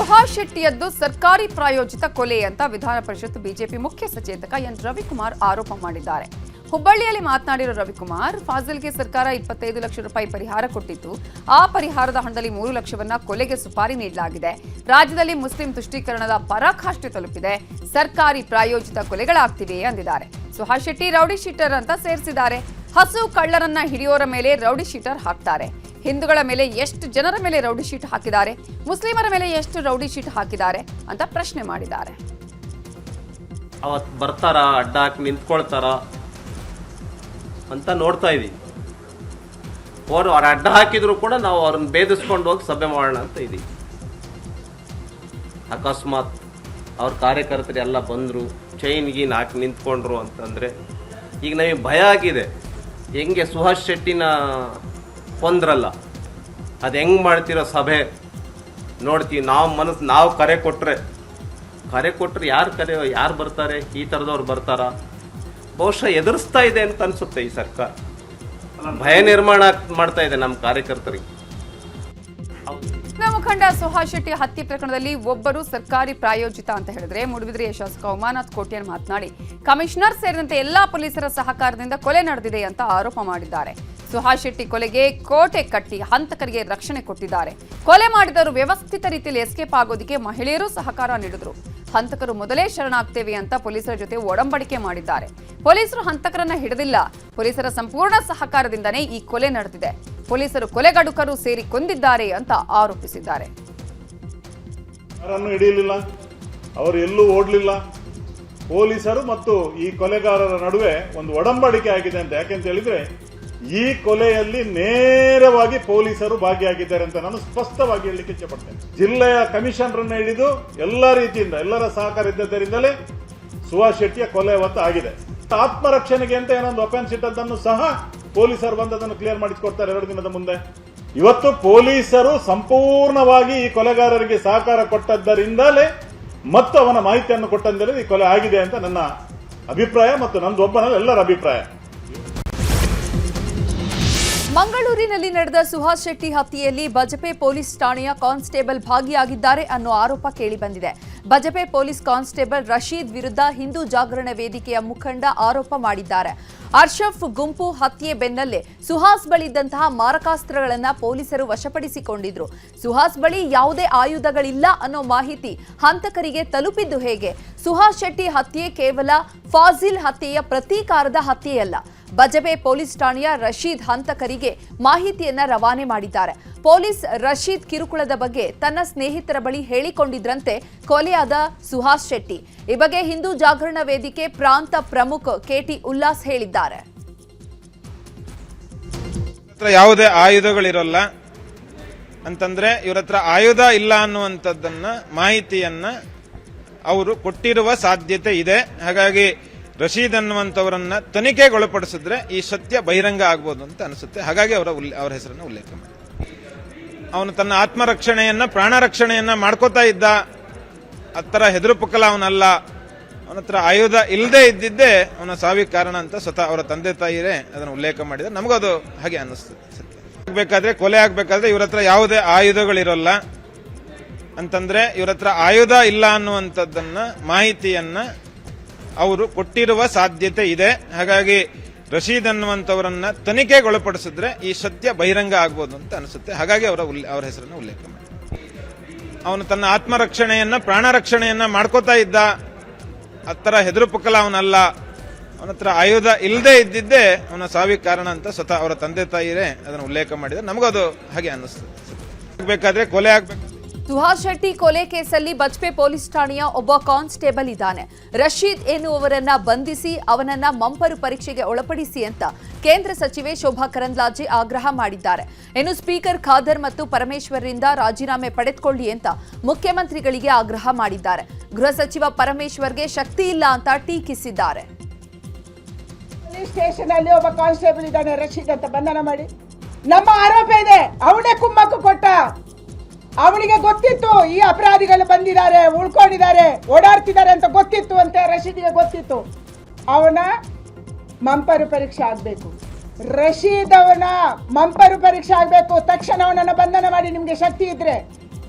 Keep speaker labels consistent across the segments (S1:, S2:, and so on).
S1: ಸುಹಾಸ್ ಶೆಟ್ಟಿಯದ್ದು ಸರ್ಕಾರಿ ಪ್ರಾಯೋಜಿತ ಕೊಲೆ ಅಂತ ವಿಧಾನ ಪರಿಷತ್ ಬಿಜೆಪಿ ಮುಖ್ಯ ಸಚೇತಕ ಎನ್ ರವಿಕುಮಾರ್ ಆರೋಪ ಮಾಡಿದ್ದಾರೆ. ಹುಬ್ಬಳ್ಳಿಯಲ್ಲಿ ಮಾತನಾಡಿರೋ ರವಿಕುಮಾರ್, ಫಾಜಿಲ್ಗೆ ಸರ್ಕಾರ ಇಪ್ಪತ್ತೈದು ಲಕ್ಷ ರೂಪಾಯಿ ಪರಿಹಾರ ಕೊಟ್ಟಿತ್ತು ಆ ಪರಿಹಾರದ ಹಣದಲ್ಲಿ ಮೂರು ಲಕ್ಷವನ್ನ ಕೊಲೆಗೆ ಸುಪಾರಿ ನೀಡಲಾಗಿದೆ. ರಾಜ್ಯದಲ್ಲಿ ಮುಸ್ಲಿಂ ತುಷ್ಟೀಕರಣದ ಪರಾಕಾಷ್ಠೆ ತಲುಪಿದೆ. ಸರ್ಕಾರಿ ಪ್ರಾಯೋಜಿತ ಕೊಲೆಗಳಾಗ್ತಿವೆ ಎಂದಿದ್ದಾರೆ ಸುಹಾಸ್ ಶೆಟ್ಟಿ ರೌಡಿ ಶೀಟರ್ ಅಂತ ಸೇರಿಸಿದ್ದಾರೆ. ಹಸು ಕಳ್ಳರನ್ನ ಹಿಡಿಯೋರ ಮೇಲೆ ರೌಡಿ ಶೀಟರ್ ಹಾಕ್ತಾರೆ. ಹಿಂದೂಗಳ ಮೇಲೆ ಎಷ್ಟು ಜನರ ಮೇಲೆ ರೌಡಿ ಶೀಟ್ ಹಾಕಿದ್ದಾರೆ, ಮುಸ್ಲಿಮರ ಮೇಲೆ ಎಷ್ಟು ರೌಡಿ ಶೀಟ್ ಹಾಕಿದ್ದಾರೆ ಅಂತ ಪ್ರಶ್ನೆ ಮಾಡಿದ್ದಾರೆ.
S2: ಅವತ್ತು ಬರ್ತಾರ ಅಡ್ಡ ಹಾಕಿ ನಿಂತ್ಕೊಳ್ತಾರ ಅಂತ ನೋಡ್ತಾ ಇದೀವಿ. ಅವರು ಅವ್ರ ಅಡ್ಡ ಹಾಕಿದ್ರು ಕೂಡ ನಾವು ಅವ್ರನ್ನ ಭೇದಿಸ್ಕೊಂಡು ಹೋಗಿ ಸಭೆ ಮಾಡೋಣ ಅಂತ ಇದೀವಿ. ಅಕಸ್ಮಾತ್ ಅವ್ರ ಕಾರ್ಯಕರ್ತರು ಎಲ್ಲ ಬಂದರು ಚೈನ್ ಗೀನ್ ಹಾಕಿ ನಿಂತ್ಕೊಂಡ್ರು ಅಂತಂದರೆ ಈಗ ನಮಗೆ ಭಯ ಆಗಿದೆ. ಹೆಂಗೆ ಸುಹಾಸ್ ಶೆಟ್ಟಿನ ಕೊಂದ್ರಲ್ಲ, ಅದು ಹೆಂಗೆ ಮಾಡ್ತಿರೋ ಸಭೆ ನೋಡ್ತೀವಿ ನಾವು ಮನಸ್ಸು, ನಾವು ಕರೆ ಕೊಟ್ಟರೆ ಕರೆ ಕೊಟ್ಟರೆ ಯಾರು ಕರೆ, ಯಾರು ಬರ್ತಾರೆ, ಈ ಥರದವ್ರು ಬರ್ತಾರ? ಬಹುಶಃ ಎದುರಿಸ್ತಾ ಇದೆ ಅಂತ ಅನ್ಸುತ್ತೆ ಈ ಸರ್ಕಾರ. ಭಯ ನಿರ್ಮಾಣ ಮಾಡ್ತಾ ಇದೆ ನಮ್ಮ ಕಾರ್ಯಕರ್ತರಿಗೆ.
S1: ಮುಖಂಡ ಸುಹಾಸ್ ಶೆಟ್ಟಿ ಹತ್ಯೆ ಪ್ರಕರಣದಲ್ಲಿ ಒಬ್ಬರು ಸರ್ಕಾರಿ ಪ್ರಾಯೋಜಿತ ಅಂತ ಹೇಳಿದ್ರೆ ಮೂಡುಬಿದಿರೆಯ ಶಾಸಕ ಉಮಾನಾಥ್ ಕೋಟ್ಯಾನ್ ಮಾತನಾಡಿ, ಕಮಿಷನರ್ ಸೇರಿದಂತೆ ಎಲ್ಲಾ ಪೊಲೀಸರ ಸಹಕಾರದಿಂದ ಕೊಲೆ ನಡೆದಿದೆ ಅಂತ ಆರೋಪ ಮಾಡಿದ್ದಾರೆ. ಸುಹಾಸ್ ಶೆಟ್ಟಿ ಕೊಲೆಗೆ ಕೋಟೆ ಕಟ್ಟಿ ಹಂತಕರಿಗೆ ರಕ್ಷಣೆ ಕೊಟ್ಟಿದ್ದಾರೆ. ಕೊಲೆ ಮಾಡಿದವರು ವ್ಯವಸ್ಥಿತ ರೀತಿಯಲ್ಲಿ ಎಸ್ಕೇಪ್ ಆಗೋದಕ್ಕೆ ಮಹಿಳೆಯರು ಸಹಕಾರ ನೀಡಿದ್ರು. ಹಂತಕರು ಮೊದಲೇ ಶರಣಾಗ್ತೇವೆ ಅಂತ ಪೊಲೀಸರ ಜೊತೆ ಒಡಂಬಡಿಕೆ ಮಾಡಿದ್ದಾರೆ. ಪೊಲೀಸರು ಹಂತಕರನ್ನ ಹಿಡಿದಿಲ್ಲ. ಪೊಲೀಸರ ಸಂಪೂರ್ಣ ಸಹಕಾರದಿಂದನೇ ಈ ಕೊಲೆ ನಡೆದಿದೆ. ಪೊಲೀಸರು ಕೊಲೆಗಡುಕರು ಸೇರಿ ಕೊಂದಿದ್ದಾರೆ ಅಂತ ಆರೋಪಿಸಿದ್ದಾರೆ.
S3: ಹಿಡಿಯಲಿಲ್ಲ. ಅವರು ಎಲ್ಲೂ ಓಡಲಿಲ್ಲ. ಪೊಲೀಸರು ಮತ್ತು ಈ ಕೊಲೆಗಾರರ ನಡುವೆ ಒಂದು ಒಡಂಬಡಿಕೆ ಆಗಿದೆ ಅಂತ ಯಾಕೆಂತ ಹೇಳಿದ್ರೆ ಈ ಕೊಲೆಯಲ್ಲಿ ನೇರವಾಗಿ ಪೊಲೀಸರು ಭಾಗಿಯಾಗಿದ್ದಾರೆ ಅಂತ ನಾನು ಸ್ಪಷ್ಟವಾಗಿ ಹೇಳಲಿಕ್ಕೆ ಇಚ್ಛೆಪಡ್ತೇನೆ. ಜಿಲ್ಲೆಯ ಕಮಿಷನರನ್ನ ಹಿಡಿದು ಎಲ್ಲ ರೀತಿಯಿಂದ, ಎಲ್ಲರ ಸಹಕಾರ ಇದ್ದದ್ದರಿಂದಲೇ ಸುಹಾಸ್ ಶೆಟ್ಟಿಯ ಕೊಲೆ ಅವತ್ತು ಆಗಿದೆ. ಆತ್ಮರಕ್ಷಣೆಗೆ ಅಂತ ಏನೊಂದು ಒಫೆನ್ಸ್ ಇಟ್ಟದ್ದನ್ನು ಸಹ ಪೊಲೀಸರು ಬಂದು ಅದನ್ನು ಕ್ಲಿಯರ್ ಮಾಡಿಸಿಕೊಡ್ತಾರೆ ಎರಡು ದಿನದ ಮುಂದೆ. ಇವತ್ತು ಪೊಲೀಸರು ಸಂಪೂರ್ಣವಾಗಿ ಈ ಕೊಲೆಗಾರರಿಗೆ ಸಹಕಾರ ಕೊಟ್ಟದ್ದರಿಂದಲೇ ಮತ್ತು ಅವನ ಮಾಹಿತಿಯನ್ನು ಕೊಟ್ಟಂದರೆ ಈ ಕೊಲೆ ಆಗಿದೆ ಅಂತ ನನ್ನ ಅಭಿಪ್ರಾಯ ಮತ್ತು ನಂದು ಎಲ್ಲರ ಅಭಿಪ್ರಾಯ.
S1: ಮಂಗಳೂರಿನಲ್ಲಿ ನಡೆದ ಸುಹಾಸ್ ಶೆಟ್ಟಿ ಹತ್ಯೆಯಲ್ಲಿ ಬಜಪೆ ಪೊಲೀಸ್ ಠಾಣೆಯ ಕಾನ್ಸ್ಟೇಬಲ್ ಭಾಗಿಯಾಗಿದ್ದಾರೆ ಅನ್ನೋ ಆರೋಪ ಕೇಳಿಬಂದಿದೆ. ಬಜಪೆ ಪೊಲೀಸ್ ಕಾನ್ಸ್ಟೇಬಲ್ ರಶೀದ್ ವಿರುದ್ಧ ಹಿಂದೂ ಜಾಗರಣ ವೇದಿಕೆಯ ಮುಖಂಡ ಆರೋಪ ಮಾಡಿದ್ದಾರೆ. ಅರ್ಷಫ್ ಗುಂಪು ಹತ್ಯೆ ಬೆನ್ನಲ್ಲೇ ಸುಹಾಸ್ ಬಳಿ ಇದ್ದಂತಹ ಮಾರಕಾಸ್ತ್ರಗಳನ್ನ ಪೊಲೀಸರು ವಶಪಡಿಸಿಕೊಂಡಿದ್ರು. ಸುಹಾಸ್ ಬಳಿ ಯಾವುದೇ ಆಯುಧಗಳಿಲ್ಲ ಅನ್ನೋ ಮಾಹಿತಿ ಹಂತಕರಿಗೆ ತಲುಪಿದ್ದು ಹೇಗೆ? ಸುಹಾಸ್ ಶೆಟ್ಟಿ ಹತ್ಯೆ ಕೇವಲ ಫಾಜಿಲ್ ಹತ್ಯೆಯ ಪ್ರತೀಕಾರದ ಹತ್ಯೆಯಲ್ಲ. ಬಜಬೆ ಪೊಲೀಸ್ ಠಾಣೆಯ ರಶೀದ್ ಹಂತಕರಿಗೆ ಮಾಹಿತಿಯನ್ನ ರವಾನೆ ಮಾಡಿದ್ದಾರೆ. ಪೊಲೀಸ್ ರಶೀದ್ ಕಿರುಕುಳದ ಬಗ್ಗೆ ತನ್ನ ಸ್ನೇಹಿತರ ಬಳಿ ಹೇಳಿಕೊಂಡಿದ್ರಂತೆ ಕೊಲೆಯಾದ ಸುಹಾಸ್ ಶೆಟ್ಟಿ. ಈ ಬಗ್ಗೆ ಹಿಂದೂ ಜಾಗರಣ ವೇದಿಕೆ ಪ್ರಾಂತ ಪ್ರಮುಖ ಕೆಟಿ ಉಲ್ಲಾಸ್ ಹೇಳಿದ್ದಾರೆ.
S4: ಯಾವುದೇ ಆಯುಧಗಳಿರಲ್ಲ ಅಂತಂದ್ರೆ ಇವ್ರ ಹತ್ರ ಆಯುಧ ಇಲ್ಲ ಅನ್ನುವಂಥದ್ದನ್ನ ಮಾಹಿತಿಯನ್ನ ಅವರು ಕೊಟ್ಟಿರುವ ಸಾಧ್ಯತೆ ಇದೆ. ಹಾಗಾಗಿ ರಶೀದ್ ಅನ್ನುವಂಥವರನ್ನ ತನಿಖೆಗೊಳಪಡಿಸಿದ್ರೆ ಈ ಸತ್ಯ ಬಹಿರಂಗ ಆಗ್ಬೋದು ಅಂತ ಅನಿಸುತ್ತೆ. ಹಾಗಾಗಿ ಅವರ ಅವರ ಹೆಸರನ್ನು ಉಲ್ಲೇಖ ಮಾಡಿ. ಅವನು ತನ್ನ ಆತ್ಮರಕ್ಷಣೆಯನ್ನ ಪ್ರಾಣ ರಕ್ಷಣೆಯನ್ನ ಮಾಡ್ಕೋತಾ ಇದ್ದ. ಹತ್ತರ ಹೆದರು ಪುಕ್ಕಲ ಅವನಲ್ಲ. ಅವನ ಹತ್ರ ಆಯುಧ ಇಲ್ಲದೆ ಇದ್ದಿದ್ದೇ ಅವನ ಸಾವಿಗೆ ಕಾರಣ ಅಂತ ಸ್ವತಃ ಅವರ ತಂದೆ ತಾಯಿರೇ ಅದನ್ನು ಉಲ್ಲೇಖ ಮಾಡಿದ್ರೆ ನಮಗದು ಹಾಗೆ ಅನ್ನಿಸ್ತದೆ ಸತ್ಯ. ಆಗ್ಬೇಕಾದ್ರೆ, ಕೊಲೆ ಆಗ್ಬೇಕಾದ್ರೆ ಇವ್ರ ಹತ್ರ ಯಾವುದೇ ಆಯುಧಗಳಿರೋಲ್ಲ. ಅಂತಂದ್ರೆ ಇವ್ರ ಹತ್ರ ಆಯುಧ ಇಲ್ಲ ಅನ್ನುವಂಥದ್ದನ್ನ, ಮಾಹಿತಿಯನ್ನ ಅವರು ಕೊಟ್ಟಿರುವ ಸಾಧ್ಯತೆ ಇದೆ. ಹಾಗಾಗಿ ರಶೀದ್ ಅನ್ನುವಂಥವರನ್ನ ತನಿಖೆಗೊಳಪಡಿಸಿದ್ರೆ ಈ ಸತ್ಯ ಬಹಿರಂಗ ಆಗ್ಬೋದು ಅಂತ ಅನಿಸುತ್ತೆ. ಹಾಗಾಗಿ ಅವರ ಅವರ ಹೆಸರನ್ನು ಉಲ್ಲೇಖ ಮಾಡಿ ಅವನು ತನ್ನ ಆತ್ಮರಕ್ಷಣೆಯನ್ನ ಪ್ರಾಣ ರಕ್ಷಣೆಯನ್ನ ಮಾಡ್ಕೋತಾ ಇದ್ದ. ಹತ್ತರ ಹೆದರು ಪುಕ್ಕಲ ಅವನಲ್ಲ. ಅವನ ಹತ್ರ ಆಯುಧ ಇಲ್ಲದೆ ಇದ್ದಿದ್ದೇ ಅವನ ಸಾವಿಗೆ ಕಾರಣ ಅಂತ ಸ್ವತಃ ಅವರ ತಂದೆ ತಾಯಿರೇ ಅದನ್ನು ಉಲ್ಲೇಖ ಮಾಡಿದ್ರೆ ನಮಗದು ಹಾಗೆ ಅನ್ನಿಸ್ತದೆ ಆಗ್ಬೇಕಾದ್ರೆ ಕೊಲೆ ಆಗ್ಬೇಕು.
S1: ಸುಹಾಸ್ ಶೆಟ್ಟಿ ಕೊಲೆ ಕೇಸಲ್ಲಿ ಬಜ್ಪೆ ಪೊಲೀಸ್ ಠಾಣೆಯ ಒಬ್ಬ ಕಾನ್ಸ್ಟೇಬಲ್ ಇದ್ದಾನೆ. ರಶೀದ್ ಎನ್ನುವವರನ್ನ ಬಂಧಿಸಿ ಅವನನ್ನ ಮಂಪರು ಪರೀಕ್ಷೆಗೆ ಒಳಪಡಿಸಿ ಅಂತ ಕೇಂದ್ರ ಸಚಿವೆ ಶೋಭಾ ಕರಂದ್ಲಾಜೆ ಆಗ್ರಹ ಮಾಡಿದ್ದಾರೆ. ಇನ್ನು ಸ್ಪೀಕರ್ ಖಾದರ್ ಮತ್ತು ಪರಮೇಶ್ವರರಿಂದ ರಾಜೀನಾಮೆ ಪಡೆದುಕೊಳ್ಳಿ ಅಂತ ಮುಖ್ಯಮಂತ್ರಿಗಳಿಗೆ ಆಗ್ರಹ ಮಾಡಿದ್ದಾರೆ. ಗೃಹ ಸಚಿವ ಪರಮೇಶ್ವರ್ಗೆ ಶಕ್ತಿ ಇಲ್ಲ ಅಂತ ಟೀಕಿಸಿದ್ದಾರೆ.
S5: ಕಾನ್ಸ್ಟೇಬಲ್ ಇದ್ದಾನೆ ರಶೀದ್ ಅಂತ ಬಂಧನ ಮಾಡಿ. ನಮ್ಮ ಆರೋಪ ಇದೆ. ಅವನೇ ಕುಮ್ಮಕ್ಕು ಕೊಟ್ಟ. ಅವನಿಗೆ ಗೊತ್ತಿತ್ತು, ಈ ಅಪರಾಧಿಗಳು ಬಂದಿದ್ದಾರೆ, ಉಳ್ಕೊಂಡಿದ್ದಾರೆ, ಓಡಾಡ್ತಿದ್ದಾರೆ ಅಂತ ಗೊತ್ತಿತ್ತು ಅಂತ, ರಶೀದಿಗೆ ಗೊತ್ತಿತ್ತು. ಅವನ ಮಂಪರು ಪರೀಕ್ಷೆ ಆಗ್ಬೇಕು. ರಶೀದ್ ಅವನ ಮಂಪರು ಪರೀಕ್ಷೆ ಆಗ್ಬೇಕು. ತಕ್ಷಣ ಅವನನ್ನು ಬಂಧನ ಮಾಡಿ ನಿಮ್ಗೆ ಶಕ್ತಿ ಇದ್ರೆ.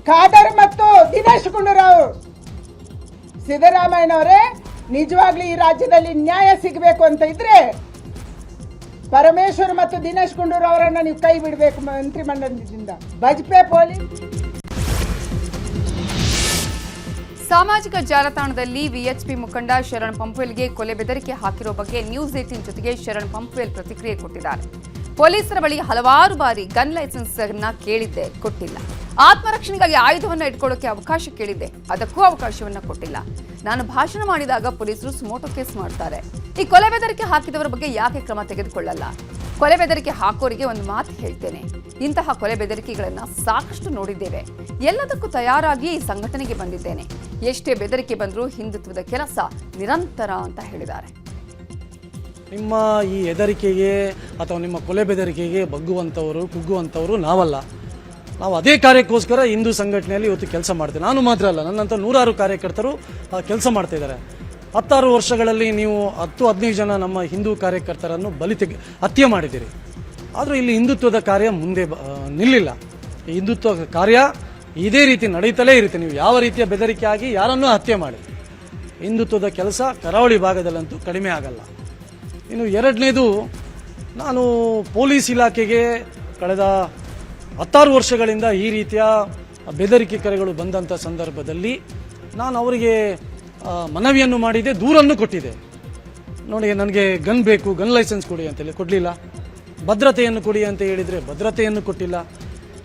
S5: ಖಾದರ್ ಮತ್ತು ದಿನೇಶ್ ಗುಂಡೂರಾವ್. ಸಿದ್ದರಾಮಯ್ಯನವರೇ, ನಿಜವಾಗ್ಲೂ ಈ ರಾಜ್ಯದಲ್ಲಿ ನ್ಯಾಯ ಸಿಗಬೇಕು ಅಂತ ಇದ್ರೆ, ಪರಮೇಶ್ವರ್ ಮತ್ತು ದಿನೇಶ್ ಗುಂಡೂರಾವ್ ಅವರನ್ನ ನೀವು ಕೈ ಬಿಡಬೇಕು ಮಂತ್ರಿಮಂಡಲದಿಂದ. ಬಜ್ಪೆ ಪೊಲೀಸ್.
S1: ಸಾಮಾಜಿಕ ಜಾಲತಾಣದಲ್ಲಿ ವಿಎಚ್ಪಿ ಮುಖಂಡ ಶರಣ್ ಪಂಪ್ವೆಲ್ಗೆ ಕೊಲೆ ಬೆದರಿಕೆ ಹಾಕಿರೋ ಬಗ್ಗೆ ನ್ಯೂಸ್ ಏಟಿನ್ ಜೊತೆಗೆ ಶರಣ್ ಪಂಪ್ವೆಲ್ ಪ್ರತಿಕ್ರಿಯೆ ಕೊಟ್ಟಿದ್ದಾರೆ. ಪೊಲೀಸರ ಬಳಿ ಹಲವಾರು ಬಾರಿ ಗನ್ ಲೈಸೆನ್ಸ್ ಅನ್ನ ಕೇಳಿದ್ದೆ ಕೊಟ್ಟಿಲ್ಲ. ಆತ್ಮರಕ್ಷಣೆಗಾಗಿ ಆಯುಧವನ್ನ ಇಟ್ಕೊಳ್ಳೋಕೆ ಅವಕಾಶ ಕೇಳಿದ್ದೆ ಅದಕ್ಕೂ ಅವಕಾಶವನ್ನ ಕೊಟ್ಟಿಲ್ಲ. ನಾನು ಭಾಷಣ ಮಾಡಿದಾಗ ಪೊಲೀಸರು ಸ್ಮೋಟೋ ಕೇಸ್ ಮಾಡ್ತಾರೆ. ಈ ಕೊಲೆ ಬೆದರಿಕೆ ಹಾಕಿದವರ ಬಗ್ಗೆ ಯಾಕೆ ಕ್ರಮ ತೆಗೆದುಕೊಳ್ಳಲ್ಲ? ಕೊಲೆ ಬೆದರಿಕೆ ಹಾಕೋರಿಗೆ ಒಂದು ಮಾತು ಹೇಳ್ತೇನೆ. ಇಂತಹ ಕೊಲೆ ಬೆದರಿಕೆಗಳನ್ನ ಸಾಕಷ್ಟು ನೋಡಿದ್ದೇವೆ. ಎಲ್ಲದಕ್ಕೂ ತಯಾರಾಗಿ ಈ ಸಂಘಟನೆಗೆ ಬಂದಿದ್ದೇನೆ. ಎಷ್ಟೇ ಬೆದರಿಕೆ ಬಂದರೂ ಹಿಂದುತ್ವದ ಕೆಲಸ ನಿರಂತರ ಅಂತ ಹೇಳಿದ್ದಾರೆ.
S6: ನಿಮ್ಮ ಈ ಹೆದರಿಕೆಗೆ ಅಥವಾ ನಿಮ್ಮ ಕೊಲೆ ಬೆದರಿಕೆಗೆ ಬಗ್ಗುವಂಥವರು, ಕುಗ್ಗುವಂಥವರು ನಾವಲ್ಲ. ನಾವು ಅದೇ ಕಾರ್ಯಕ್ಕೋಸ್ಕರ ಹಿಂದೂ ಸಂಘಟನೆಯಲ್ಲಿ ಇವತ್ತು ಕೆಲಸ ಮಾಡ್ತೀವಿ. ನಾನು ಮಾತ್ರ ಅಲ್ಲ ನನ್ನಂಥ ನೂರಾರು ಕಾರ್ಯಕರ್ತರು ಕೆಲಸ ಮಾಡ್ತಾ ಇದ್ದಾರೆ ಹತ್ತಾರು ವರ್ಷಗಳಲ್ಲಿ ನೀವು ಹತ್ತು, ಹದಿನೈದು ಜನ ನಮ್ಮ ಹಿಂದೂ ಕಾರ್ಯಕರ್ತರನ್ನು ಬಲಿ ತೆಗೆ, ಹತ್ಯೆ ಮಾಡಿದ್ದೀರಿ. ಆದರೂ ಇಲ್ಲಿ ಹಿಂದುತ್ವದ ಕಾರ್ಯ ಮುಂದೆ ನಿಲ್ಲಿಲ್ಲ. ಹಿಂದುತ್ವ ಕಾರ್ಯ ಇದೇ ರೀತಿ ನಡೀತಲೇ ಇರುತ್ತೆ. ನೀವು ಯಾವ ರೀತಿಯ ಬೆದರಿಕೆ ಆಗಿ ಯಾರನ್ನೂ ಹತ್ಯೆ ಮಾಡಿ. ಹಿಂದುತ್ವದ ಕೆಲಸ ಕರಾವಳಿ ಭಾಗದಲ್ಲಂತೂ ಕಡಿಮೆ ಆಗಲ್ಲ. ಇನ್ನು ಎರಡನೇದು, ನಾನು ಪೊಲೀಸ್ ಇಲಾಖೆಗೆ ಕಳೆದ ಹತ್ತಾರು ವರ್ಷಗಳಿಂದ ಈ ರೀತಿಯ ಬೆದರಿಕೆ ಕರೆಗಳು ಬಂದಂಥ ಸಂದರ್ಭದಲ್ಲಿ ನಾನು ಅವರಿಗೆ ಮನವಿಯನ್ನು ಮಾಡಿದೆ, ದೂರನ್ನು ಕೊಟ್ಟಿದೆ. ನೋಡಿ, ನನಗೆ ಗನ್ ಬೇಕು, ಗನ್ ಲೈಸೆನ್ಸ್ ಕೊಡಿ ಅಂತೇಳಿ ಕೊಡಲಿಲ್ಲ. ಭದ್ರತೆಯನ್ನು ಕೊಡಿ ಅಂತ ಹೇಳಿದರೆ ಭದ್ರತೆಯನ್ನು ಕೊಟ್ಟಿಲ್ಲ.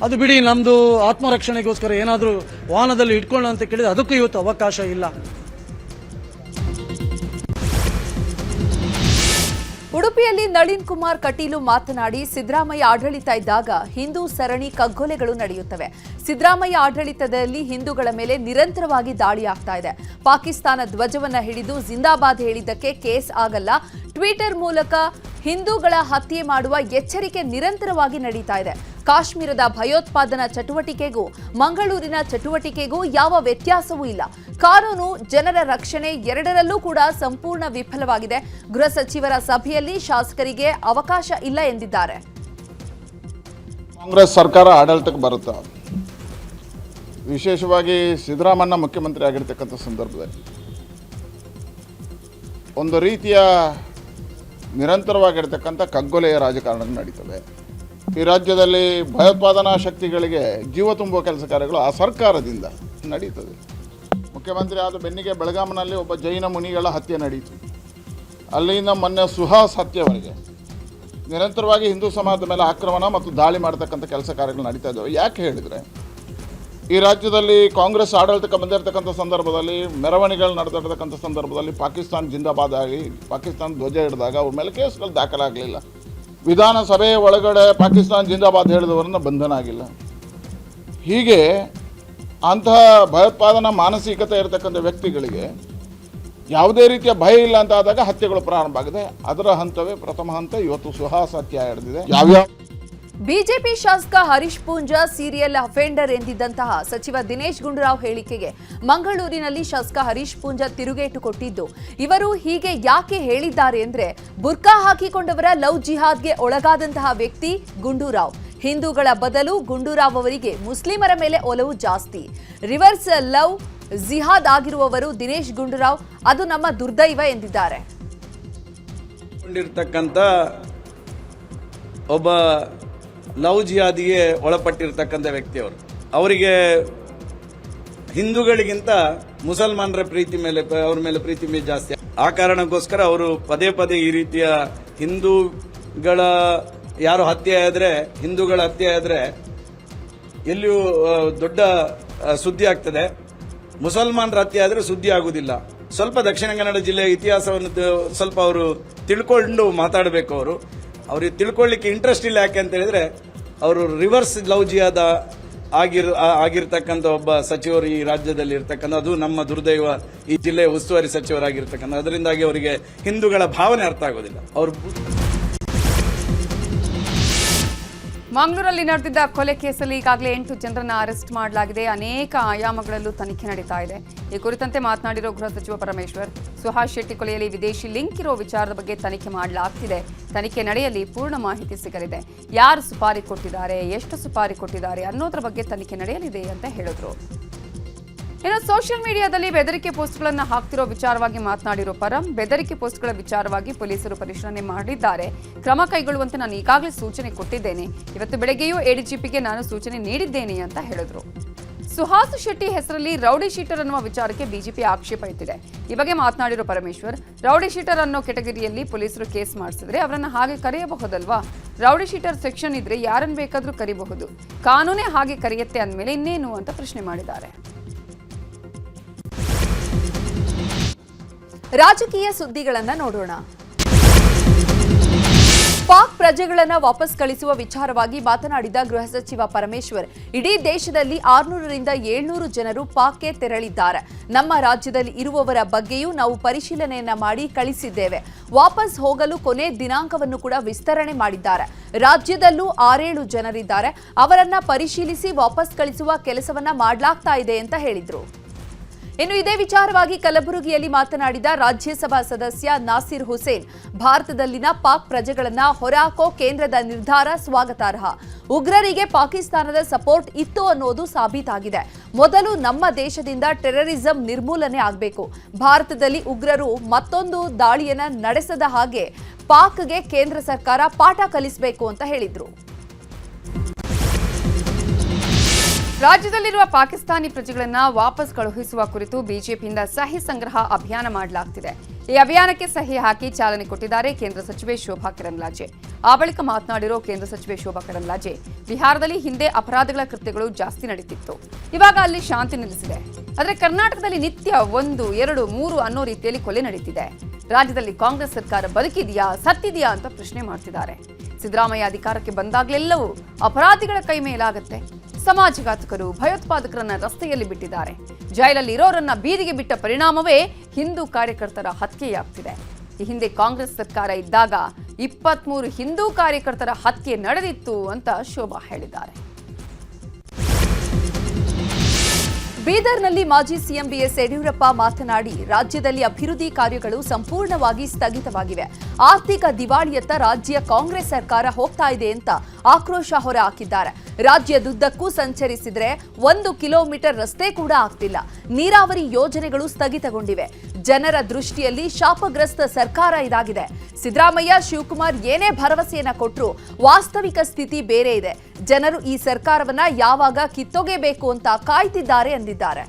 S6: ಅದು ಬಿಡಿ ನಮ್ಮದು ಆತ್ಮರಕ್ಷಣೆಗೋಸ್ಕರ ಏನಾದರೂ ವಾಹನದಲ್ಲಿ ಇಟ್ಕೊಳ್ಳೋ ಅಂತ ಕೇಳಿದರೆ ಅದಕ್ಕೂ ಇವತ್ತು ಅವಕಾಶ ಇಲ್ಲ.
S1: ಉಡುಪಿಯಲ್ಲಿ ನಳಿನ್ ಕುಮಾರ್ ಕಟೀಲು ಮಾತನಾಡಿ ಸಿದ್ದರಾಮಯ್ಯ ಆಡಳಿತ ಇದ್ದಾಗ ಹಿಂದೂ ಸರಣಿ ಕಗ್ಗೊಲೆಗಳು ನಡೆಯುತ್ತವೆ. ಸಿದ್ದರಾಮಯ್ಯ ಆಡಳಿತದಲ್ಲಿ ಹಿಂದೂಗಳ ಮೇಲೆ ನಿರಂತರವಾಗಿ ದಾಳಿ ಆಗ್ತಾ ಇದೆ. ಪಾಕಿಸ್ತಾನ ಧ್ವಜವನ್ನ ಹಿಡಿದು ಜಿಂದಾಬಾದ್ ಹೇಳಿದ್ದಕ್ಕೆ ಕೇಸ್ ಆಗಲ್ಲ. ಟ್ವಿಟರ್ ಮೂಲಕ ಹಿಂದೂಗಳ ಹತ್ಯೆ ಮಾಡುವ ಎಚ್ಚರಿಕೆ ನಿರಂತರವಾಗಿ ನಡೀತಾ ಇದೆ. ಕಾಶ್ಮೀರದ ಭಯೋತ್ಪಾದನಾ ಚಟುವಟಿಕೆಗೂ, ಮಂಗಳೂರಿನ ಚಟುವಟಿಕೆಗೂ ಯಾವ ವ್ಯತ್ಯಾಸವೂ ಇಲ್ಲ. ಕಾನೂನು, ಜನರ ರಕ್ಷಣೆ ಎರಡರಲ್ಲೂ ಕೂಡ ಸಂಪೂರ್ಣ ವಿಫಲವಾಗಿದೆ. ಗೃಹ ಸಚಿವರ ಸಭೆಯಲ್ಲಿ ಶಾಸಕರಿಗೆ ಅವಕಾಶ ಇಲ್ಲ ಎಂದಿದ್ದಾರೆ.
S7: ಕಾಂಗ್ರೆಸ್ ಸರ್ಕಾರ ಆಡಳಿತಕ್ಕೆ ಬರುತ್ತೆ? ವಿಶೇಷವಾಗಿ ಸಿದ್ದರಾಮಣ್ಣ ಮುಖ್ಯಮಂತ್ರಿ ಆಗಿರ್ತಕ್ಕಂಥ ಸಂದರ್ಭದಲ್ಲಿ. ಒಂದು ರೀತಿಯ ನಿರಂತರವಾಗಿರ್ತಕ್ಕಂಥ ಕಗ್ಗೊಲೆಯ ರಾಜಕಾರಣ ನಡೀತದೆ ಈ ರಾಜ್ಯದಲ್ಲಿ ಭಯೋತ್ಪಾದನಾ ಶಕ್ತಿಗಳಿಗೆ ಜೀವ ತುಂಬುವ ಕೆಲಸ ಕಾರ್ಯಗಳು ಆ ಸರ್ಕಾರದಿಂದ ನಡೀತದೆ. ಮುಖ್ಯಮಂತ್ರಿ ಆದ ಬೆನ್ನಿಗೆ ಬೆಳಗಾಂನಲ್ಲಿ ಒಬ್ಬ ಜೈನ ಮುನಿಗಳ ಹತ್ಯೆ ನಡೀತು. ಅಲ್ಲಿಂದ ಮೊನ್ನೆ ಸುಹಾಸ್ ಹತ್ಯೆವರೆಗೆ. ನಿರಂತರವಾಗಿ ಹಿಂದೂ ಸಮಾಜದ ಮೇಲೆ ಆಕ್ರಮಣ ಮತ್ತು ದಾಳಿ ಮಾಡತಕ್ಕಂಥ ಕೆಲಸ ಕಾರ್ಯಗಳು ನಡೀತಾ ಇದ್ದಾವೆ. ಯಾಕೆ ಹೇಳಿದರೆ, ಈ ರಾಜ್ಯದಲ್ಲಿ ಕಾಂಗ್ರೆಸ್ ಆಡಳಿತಕ್ಕೆ ಬಂದಿರತಕ್ಕಂಥ ಸಂದರ್ಭದಲ್ಲಿ, ಮೆರವಣಿಗೆಗಳು ನಡೆದಿರ್ತಕ್ಕಂಥ ಸಂದರ್ಭದಲ್ಲಿ ಪಾಕಿಸ್ತಾನ ಜಿಂದಾಬಾದ್ ಆಗಿ ಪಾಕಿಸ್ತಾನ ಧ್ವಜ ಹಿಡಿದಾಗ ಅವ್ರ ಮೇಲೆ ಕೇಸ್ಗಳು ದಾಖಲಾಗಲಿಲ್ಲ. ವಿಧಾನಸಭೆಯ ಒಳಗಡೆ ಪಾಕಿಸ್ತಾನ ಜಿಂದಾಬಾದ್ ಹೇಳಿದವರನ್ನ ಬಂಧನ ಆಗಿಲ್ಲ. ಹೀಗೆ ಅಂತಹ ಭಯೋತ್ಪಾದನಾ ಮಾನಸಿಕತೆ ಇರತಕ್ಕಂಥ ವ್ಯಕ್ತಿಗಳಿಗೆ ಯಾವುದೇ ರೀತಿಯ ಭಯ ಇಲ್ಲ ಅಂತ ಆದಾಗ ಹತ್ಯೆಗಳು ಪ್ರಾರಂಭ ಆಗಿದೆ. ಅದರ ಹಂತವೇ ಪ್ರಥಮ ಹಂತ, ಇವತ್ತು ಸುಹಾಸ ಹತ್ಯೆ ಹಿಡಿದಿದೆ ಯಾವ್ಯಾವ
S1: ಬಿಜೆಪಿ ಶಾಸಕ ಹರೀಶ್ ಪೂಂಜಾ ಸೀರಿಯಲ್ ಅಫೆಂಡರ್ ಎಂದಿದ್ದಂತಹ ಸಚಿವ ದಿನೇಶ್ ಗುಂಡೂರಾವ್ ಹೇಳಿಕೆಗೆ ಮಂಗಳೂರಿನಲ್ಲಿ ಶಾಸಕ ಹರೀಶ್ ಪೂಂಜಾ ತಿರುಗೇಟು ಕೊಟ್ಟಿದ್ದು, ಇವರು ಹೀಗೆ ಯಾಕೆ ಹೇಳಿದ್ದಾರೆ ಅಂದ್ರೆ ಬುರ್ಕಾ ಹಾಕಿಕೊಂಡವರ ಲವ್ ಜಿಹಾದ್ಗೆ ಒಳಗಾದಂತಹ ವ್ಯಕ್ತಿ ಗುಂಡೂರಾವ್. ಹಿಂದೂಗಳ ಬದಲು ಗುಂಡೂರಾವ್ ಅವರಿಗೆ ಮುಸ್ಲಿಮರ ಮೇಲೆ ಒಲವು ಜಾಸ್ತಿ. ರಿವರ್ಸ್ ಲವ್ ಜಿಹಾದ್ ಆಗಿರುವವರು ದಿನೇಶ್ ಗುಂಡೂರಾವ್, ಅದು ನಮ್ಮ ದುರ್ದೈವ ಎಂದಿದ್ದಾರೆ.
S8: ಒಬ್ಬ ಲವ್ ಜಿಹಾದಿಗೆ ಒಳಪಟ್ಟಿರ್ತಕ್ಕಂಥ ವ್ಯಕ್ತಿಯವರು. ಅವರಿಗೆ ಹಿಂದೂಗಳಿಗಿಂತ ಮುಸಲ್ಮಾನರ ಪ್ರೀತಿ ಮೇಲೆ, ಅವ್ರ ಮೇಲೆ ಪ್ರೀತಿ ಮೇಲೆ ಜಾಸ್ತಿ. ಆ ಕಾರಣಕ್ಕೋಸ್ಕರ ಅವರು ಪದೇ ಪದೇ ಈ ರೀತಿಯ ಹಿಂದೂಗಳ ಯಾರು ಹತ್ಯೆ ಆದರೆ, ಹಿಂದೂಗಳ ಹತ್ಯೆ ಆದರೆ ಎಲ್ಲಿಯೂ ದೊಡ್ಡ ಸುದ್ದಿ ಆಗ್ತದೆ. ಮುಸಲ್ಮಾನರ ಹತ್ಯೆ ಆದರೆ ಸುದ್ದಿ ಆಗುವುದಿಲ್ಲ ಸ್ವಲ್ಪ ದಕ್ಷಿಣ ಕನ್ನಡ ಜಿಲ್ಲೆಯ ಇತಿಹಾಸವನ್ನು ಸ್ವಲ್ಪ ಅವರು ತಿಳ್ಕೊಂಡು ಮಾತಾಡಬೇಕು ಅವರು. ಅವ್ರಿಗೆ ತಿಳ್ಕೊಳ್ಳಿಕ್ಕೆ ಇಂಟ್ರೆಸ್ಟ್ ಇಲ್ಲ ಯಾಕೆ ಅಂತ ಹೇಳಿದ್ರೆ, ಅವರು ರಿವರ್ಸ್ ಲವ್ ಜಿಯಾದ ಆಗಿರ್ ಆಗಿರ್ತಕ್ಕಂಥ ಒಬ್ಬ ಸಚಿವರು ಈ ರಾಜ್ಯದಲ್ಲಿ ಇರ್ತಕ್ಕಂಥ, ಅದು ನಮ್ಮ ದುರ್ದೈವ ಈ ಜಿಲ್ಲೆಯ ಉಸ್ತುವಾರಿ ಸಚಿವರಾಗಿರ್ತಕ್ಕಂಥ. ಅದರಿಂದಾಗಿ ಅವರಿಗೆ ಹಿಂದೂಗಳ ಭಾವನೆ ಅರ್ಥ ಆಗೋದಿಲ್ಲ. ಅವರು
S9: ಮಂಗಳೂರಲ್ಲಿ ನಡೆದಿದ್ದ ಕೊಲೆ ಕೇಸಲ್ಲಿ ಈಗಾಗಲೇ ಎಂಟು ಜನರನ್ನ ಅರೆಸ್ಟ್ ಮಾಡಲಾಗಿದೆ. ಅನೇಕ ಆಯಾಮಗಳಲ್ಲೂ ತನಿಖೆ ನಡೀತಾ ಇದೆ. ಈ ಕುರಿತಂತೆ ಮಾತನಾಡಿರೋ ಗೃಹ ಸಚಿವ ಪರಮೇಶ್ವರ್, ಸುಹಾಸ್ ಶೆಟ್ಟಿ ಕೊಲೆಯಲ್ಲಿ ವಿದೇಶಿ ಲಿಂಕ್ ಇರೋ ವಿಚಾರದ ಬಗ್ಗೆ ತನಿಖೆ ಮಾಡಲಾಗ್ತಿದೆ. ತನಿಖೆ ನಡೆಯಲಿ ಪೂರ್ಣ ಮಾಹಿತಿ ಸಿಗಲಿದೆ. ಯಾರು ಸುಪಾರಿ ಕೊಟ್ಟಿದ್ದಾರೆ, ಎಷ್ಟು ಸುಪಾರಿ ಕೊಟ್ಟಿದ್ದಾರೆ ಅನ್ನೋದ್ರ ಬಗ್ಗೆ ತನಿಖೆ ನಡೆಯಲಿದೆ ಅಂತ ಹೇಳಿದ್ರು. ಇನ್ನು ಸೋಷಿಯಲ್ ಮೀಡಿಯಾದಲ್ಲಿ ಬೆದರಿಕೆ ಪೋಸ್ಟ್ಗಳನ್ನು ಹಾಕ್ತಿರೋ ವಿಚಾರವಾಗಿ ಮಾತನಾಡಿರೋ ಪರಂ, ಬೆದರಿಕೆ ಪೋಸ್ಟ್ಗಳ ವಿಚಾರವಾಗಿ ಪೊಲೀಸರು ಪರಿಶೀಲನೆ ಮಾಡಿದ್ದಾರೆ. ಕ್ರಮ ಕೈಗೊಳ್ಳುವಂತೆ ನಾನು ಈಗಾಗಲೇ ಸೂಚನೆ ಕೊಟ್ಟಿದ್ದೇನೆ. ಇವತ್ತು ಬೆಳಗ್ಗೆಯೂ ಎಡಿಜಿಪಿಗೆ ನಾನು ಸೂಚನೆ ನೀಡಿದ್ದೇನೆ ಅಂತ ಹೇಳಿದ್ರು. ಸುಹಾಸ್ ಶೆಟ್ಟಿ ಹೆಸರಲ್ಲಿ ರೌಡಿ ಶೀಟರ್ ಅನ್ನುವ ವಿಚಾರಕ್ಕೆ ಬಿಜೆಪಿ ಆಕ್ಷೇಪ ಇಟ್ಟಿದೆ ಈ ಬಗ್ಗೆ ಮಾತನಾಡಿರೋ ಪರಮೇಶ್ವರ್, ರೌಡಿ ಶೀಟರ್ ಅನ್ನೋ ಕೆಟಗರಿಯಲ್ಲಿ ಪೊಲೀಸರು ಕೇಸ್ ಮಾಡಿಸಿದ್ರೆ ಅವರನ್ನು ಹಾಗೆ ಕರೆಯಬಹುದಲ್ವಾ? ರೌಡಿ ಶೀಟರ್ ಸೆಕ್ಷನ್ ಇದ್ರೆ ಯಾರನ್ನು ಬೇಕಾದರೂ ಕರಿಬಹುದು. ಕಾನೂನೇ ಹಾಗೆ ಕರೆಯುತ್ತೆ ಅಂದಮೇಲೆ ಇನ್ನೇನು ಅಂತ ಪ್ರಶ್ನೆ ಮಾಡಿದ್ದಾರೆ.
S1: ರಾಜಕೀಯ ಸುದ್ದಿಗಳನ್ನು ನೋಡೋಣ. ಪಾಕ್ ಪ್ರಜೆಗಳನ್ನು ವಾಪಸ್ ಕಳಿಸುವ ವಿಚಾರವಾಗಿ ಮಾತನಾಡಿದ ಗೃಹ ಸಚಿವ ಪರಮೇಶ್ವರ್, ಇಡೀ ದೇಶದಲ್ಲಿ ಆರುನೂರರಿಂದ ಏಳ್ನೂರು ಜನರು ಪಾಕ್ಗೆ ತೆರಳಿದ್ದಾರೆ. ನಮ್ಮ ರಾಜ್ಯದಲ್ಲಿ ಇರುವವರ ಬಗ್ಗೆಯೂ ನಾವು ಪರಿಶೀಲನೆಯನ್ನ ಮಾಡಿ ಕಳಿಸಿದ್ದೇವೆ. ವಾಪಸ್ ಹೋಗಲು ಕೊನೆ ದಿನಾಂಕವನ್ನು ಕೂಡ ವಿಸ್ತರಣೆ ಮಾಡಿದ್ದಾರೆ. ರಾಜ್ಯದಲ್ಲೂ ಆರೇಳು ಜನರಿದ್ದಾರೆ. ಅವರನ್ನ ಪರಿಶೀಲಿಸಿ ವಾಪಸ್ ಕಳಿಸುವ ಕೆಲಸವನ್ನ ಮಾಡಲಾಗ್ತಾ ಇದೆ ಅಂತ ಹೇಳಿದ್ರು. ಇನ್ನು ಇದೇ ವಿಚಾರವಾಗಿ ಕಲಬುರಗಿಯಲ್ಲಿ ಮಾತನಾಡಿದ ರಾಜ್ಯಸಭಾ ಸದಸ್ಯ ನಾಸಿರ್ ಹುಸೇನ್, ಭಾರತದಲ್ಲಿನ ಪಾಕ್ ಪ್ರಜೆಗಳನ್ನ ಹೊರಹಾಕೋ ಕೇಂದ್ರದ ನಿರ್ಧಾರ ಸ್ವಾಗತಾರ್ಹ. ಉಗ್ರರಿಗೆ ಪಾಕಿಸ್ತಾನದ ಸಪೋರ್ಟ್ ಇತ್ತು ಅನ್ನೋದು ಸಾಬೀತಾಗಿದೆ. ಮೊದಲು ನಮ್ಮ ದೇಶದಿಂದ ಟೆರರಿಸಂ ನಿರ್ಮೂಲನೆ ಆಗಬೇಕು. ಭಾರತದಲ್ಲಿ ಉಗ್ರರು ಮತ್ತೊಂದು ದಾಳಿಯನ್ನ ನಡೆಸದ ಹಾಗೆ ಪಾಕ್ಗೆ ಕೇಂದ್ರ ಸರ್ಕಾರ ಪಾಠ ಕಲಿಸಬೇಕು ಅಂತ ಹೇಳಿದ್ರು.
S9: ರಾಜ್ಯದಲ್ಲಿರುವ ಪಾಕಿಸ್ತಾನಿ ಪ್ರಜೆಗಳನ್ನ ವಾಪಸ್ ಕಳುಹಿಸುವ ಕುರಿತು ಬಿಜೆಪಿಯಿಂದ ಸಹಿ ಸಂಗ್ರಹ ಅಭಿಯಾನ ಮಾಡಲಾಗ್ತಿದೆ. ಈ ಅಭಿಯಾನಕ್ಕೆ ಸಹಿ ಹಾಕಿ ಚಾಲನೆ ಕೊಟ್ಟಿದ್ದಾರೆ ಕೇಂದ್ರ ಸಚಿವೆ ಶೋಭಾ ಕರಂದ್ಲಾಜೆ. ಆ ಬಳಿಕ ಮಾತನಾಡಿರೋ ಕೇಂದ್ರ ಸಚಿವೆ ಶೋಭಾ ಕರಂದ್ಲಾಜೆ, ಬಿಹಾರದಲ್ಲಿ ಹಿಂದೆ ಅಪರಾಧಗಳ ಕೃತ್ಯಗಳು ಜಾಸ್ತಿ ನಡೀತಿತ್ತು. ಇವಾಗ ಅಲ್ಲಿ ಶಾಂತಿ ನೆಲೆಸಿದೆ. ಆದರೆ ಕರ್ನಾಟಕದಲ್ಲಿ ನಿತ್ಯ ಒಂದು, ಎರಡು, ಮೂರು ಅನ್ನೋ ರೀತಿಯಲ್ಲಿ ಕೊಲೆ ನಡೀತಿದೆ. ರಾಜ್ಯದಲ್ಲಿ ಕಾಂಗ್ರೆಸ್ ಸರ್ಕಾರ ಬದುಕಿದೆಯಾ, ಸತ್ತಿದೆಯಾ ಅಂತ ಪ್ರಶ್ನೆ ಮಾಡ್ತಿದ್ದಾರೆ. ಸಿದ್ದರಾಮಯ್ಯ ಅಧಿಕಾರಕ್ಕೆ ಬಂದಾಗಲೆಲ್ಲವೂ ಅಪರಾಧಿಗಳ ಕೈ ಮೇಲಾಗುತ್ತೆ. ಸಮಾಜಘಾತಕರು, ಭಯೋತ್ಪಾದಕರನ್ನ ರಸ್ತೆಯಲ್ಲಿ ಬಿಟ್ಟಿದ್ದಾರೆ. ಜೈಲಲ್ಲಿ ಇರೋರನ್ನ ಬೀದಿಗೆ ಬಿಟ್ಟ ಪರಿಣಾಮವೇ ಹಿಂದೂ ಕಾರ್ಯಕರ್ತರ ಹತ್ಯೆಯಾಗ್ತಿದೆ. ಈ ಹಿಂದೆ ಕಾಂಗ್ರೆಸ್ ಸರ್ಕಾರ ಇದ್ದಾಗ ಇಪ್ಪತ್ಮೂರು ಹಿಂದೂ ಕಾರ್ಯಕರ್ತರ ಹತ್ಯೆ ನಡೆದಿತ್ತು ಅಂತ ಶೋಭಾ ಹೇಳಿದ್ದಾರೆ.
S1: ಬೀದರ್ನಲ್ಲಿ ಮಾಜಿ ಸಿಎಂ ಬಿಎಸ್ ಯಡಿಯೂರಪ್ಪ ಮಾತನಾಡಿ, ರಾಜ್ಯದಲ್ಲಿ ಅಭಿವೃದ್ಧಿ ಕಾರ್ಯಗಳು ಸಂಪೂರ್ಣವಾಗಿ ಸ್ಥಗಿತವಾಗಿವೆ. ಆರ್ಥಿಕ ದಿವಾಳಿಯತ್ತ ರಾಜ್ಯ ಕಾಂಗ್ರೆಸ್ ಸರ್ಕಾರ ಹೋಗ್ತಾ ಇದೆ ಅಂತ ಆಕ್ರೋಶ ಹೊರ ಹಾಕಿದ್ದಾರೆ ರಾಜ್ಯದುದ್ದಕ್ಕೂ ಸಂಚರಿಸಿದ್ರೆ ಒಂದು ಕಿಲೋಮೀಟರ್ ರಸ್ತೆ ಕೂಡ ಆಗ್ತಿಲ್ಲ. ನೀರಾವರಿ ಯೋಜನೆಗಳು ಸ್ಥಗಿತಗೊಂಡಿವೆ. ಜನರ ದೃಷ್ಟಿಯಲ್ಲಿ ಶಾಪಗ್ರಸ್ತ ಸರ್ಕಾರ ಇದಾಗಿದೆ. ಸಿದ್ದರಾಮಯ್ಯ, ಶಿವಕುಮಾರ್ ಏನೇ ಭರವಸೆಯನ್ನ ಕೊಟ್ಟರು ವಾಸ್ತವಿಕ ಸ್ಥಿತಿ ಬೇರೆ ಇದೆ. ಜನರು ಈ ಸರ್ಕಾರವನ್ನ ಯಾವಾಗ ಕಿತ್ತೊಗೆಬೇಕು ಅಂತ ಕಾಯ್ತಿದ್ದಾರೆ ಎಂದಿದ್ದಾರೆ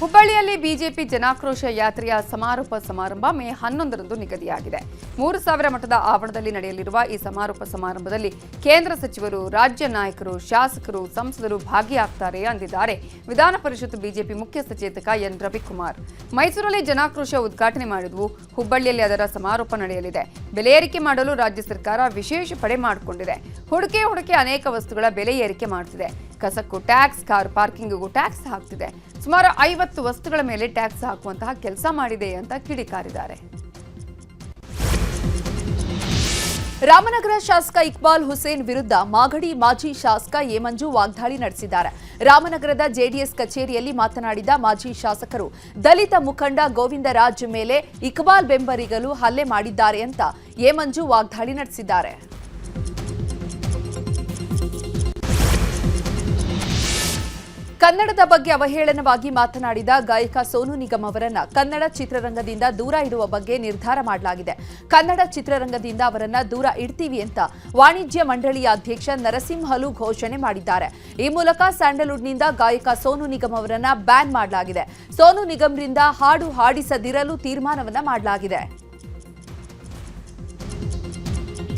S9: ಹುಬ್ಬಳ್ಳಿಯಲ್ಲಿ ಬಿಜೆಪಿ ಜನಾಕ್ರೋಶ ಯಾತ್ರೆಯ ಸಮಾರೋಪ ಸಮಾರಂಭ ಮೇ ಹನ್ನೊಂದರಂದು ನಿಗದಿಯಾಗಿದೆ. ಮೂರು ಸಾವಿರ ಮಠದ ಆವರಣದಲ್ಲಿ ನಡೆಯಲಿರುವ ಈ ಸಮಾರೋಪ ಸಮಾರಂಭದಲ್ಲಿ ಕೇಂದ್ರ ಸಚಿವರು, ರಾಜ್ಯ ನಾಯಕರು, ಶಾಸಕರು, ಸಂಸದರು ಭಾಗಿಯಾಗ್ತಾರೆ ಅಂದಿದ್ದಾರೆ. ವಿಧಾನ ಪರಿಷತ್ ಬಿಜೆಪಿ ಮುಖ್ಯ ಸಚೇತಕ ಎನ್. ರವಿಕುಮಾರ್. ಮೈಸೂರಲ್ಲಿ ಜನಾಕ್ರೋಶ ಉದ್ಘಾಟನೆ ಮಾಡಿದ್ವು. ಹುಬ್ಬಳ್ಳಿಯಲ್ಲಿ ಅದರ ಸಮಾರೋಪ ನಡೆಯಲಿದೆ. ಬೆಲೆ ಏರಿಕೆ ಮಾಡಲು ರಾಜ್ಯ ಸರ್ಕಾರ ವಿಶೇಷ ಪಡೆ ಮಾಡಿಕೊಂಡಿದೆ. ಹುಡುಕೆ ಹುಡುಕೆ ಅನೇಕ ವಸ್ತುಗಳ ಬೆಲೆ ಏರಿಕೆ ಮಾಡ್ತಿದೆ. ಕಸಕ್ಕೂ ಟ್ಯಾಕ್ಸ್, ಕಾರ್ ಪಾರ್ಕಿಂಗ್ಗೂ ಟ್ಯಾಕ್ಸ್ ಹಾಕ್ತಿದೆ. ಸುಮಾರು ಐವತ್ತು ವಸ್ತುಗಳ ಮೇಲೆ ಟ್ಯಾಕ್ಸ್ ಹಾಕುವಂತಹ ಕೆಲಸ ಮಾಡಿದೆ ಅಂತ ಕಿಡಿಕಾರಿದ್ದಾರೆ.
S1: ರಾಮನಗರ ಶಾಸಕ ಇಕ್ಬಾಲ್ ಹುಸೇನ್ ವಿರುದ್ಧ ಮಾಗಡಿ ಮಾಜಿ ಶಾಸಕ ಏಮಂಜು ಮಂಜು ವಾಗ್ದಾಳಿ ನಡೆಸಿದ್ದಾರೆ. ರಾಮನಗರದ ಜೆಡಿಎಸ್ ಕಚೇರಿಯಲ್ಲಿ ಮಾತನಾಡಿದ ಮಾಜಿ ಶಾಸಕರು, ದಲಿತ ಮುಖಂಡ ಗೋವಿಂದರಾಜ್ ಮೇಲೆ ಇಕ್ಬಾಲ್ ಬೆಂಬಲಿಗರು ಹಲ್ಲೆ ಮಾಡಿದ್ದಾರೆ ಅಂತ ಏಮಂಜು ಮಂಜು ವಾಗ್ದಾಳಿ ನಡೆಸಿದ್ದಾರೆ. ಕನ್ನಡದ ಬಗ್ಗೆ ಅವಹೇಳನವಾಗಿ ಮಾತನಾಡಿದ ಗಾಯಕ ಸೋನು ನಿಗಮ್ ಅವರನ್ನ ಕನ್ನಡ ಚಿತ್ರರಂಗದಿಂದ ದೂರ ಇಡುವ ಬಗ್ಗೆ ನಿರ್ಧಾರ ಮಾಡಲಾಗಿದೆ. ಕನ್ನಡ ಚಿತ್ರರಂಗದಿಂದ ಅವರನ್ನ ದೂರ ಇಡ್ತೀವಿ ಅಂತ ವಾಣಿಜ್ಯ ಮಂಡಳಿಯ ಅಧ್ಯಕ್ಷ ನರಸಿಂಹಲು ಘೋಷಣೆ ಮಾಡಿದ್ದಾರೆ. ಈ ಮೂಲಕ ಸ್ಯಾಂಡಲ್ವುಡ್ನಿಂದ ಗಾಯಕ ಸೋನು ನಿಗಮ್ ಅವರನ್ನ ಬ್ಯಾನ್ ಮಾಡಲಾಗಿದೆ. ಸೋನು ನಿಗಮ್ರಿಂದ ಹಾಡು ಹಾಡಿಸದಿರಲು ತೀರ್ಮಾನವನ್ನ ಮಾಡಲಾಗಿದೆ.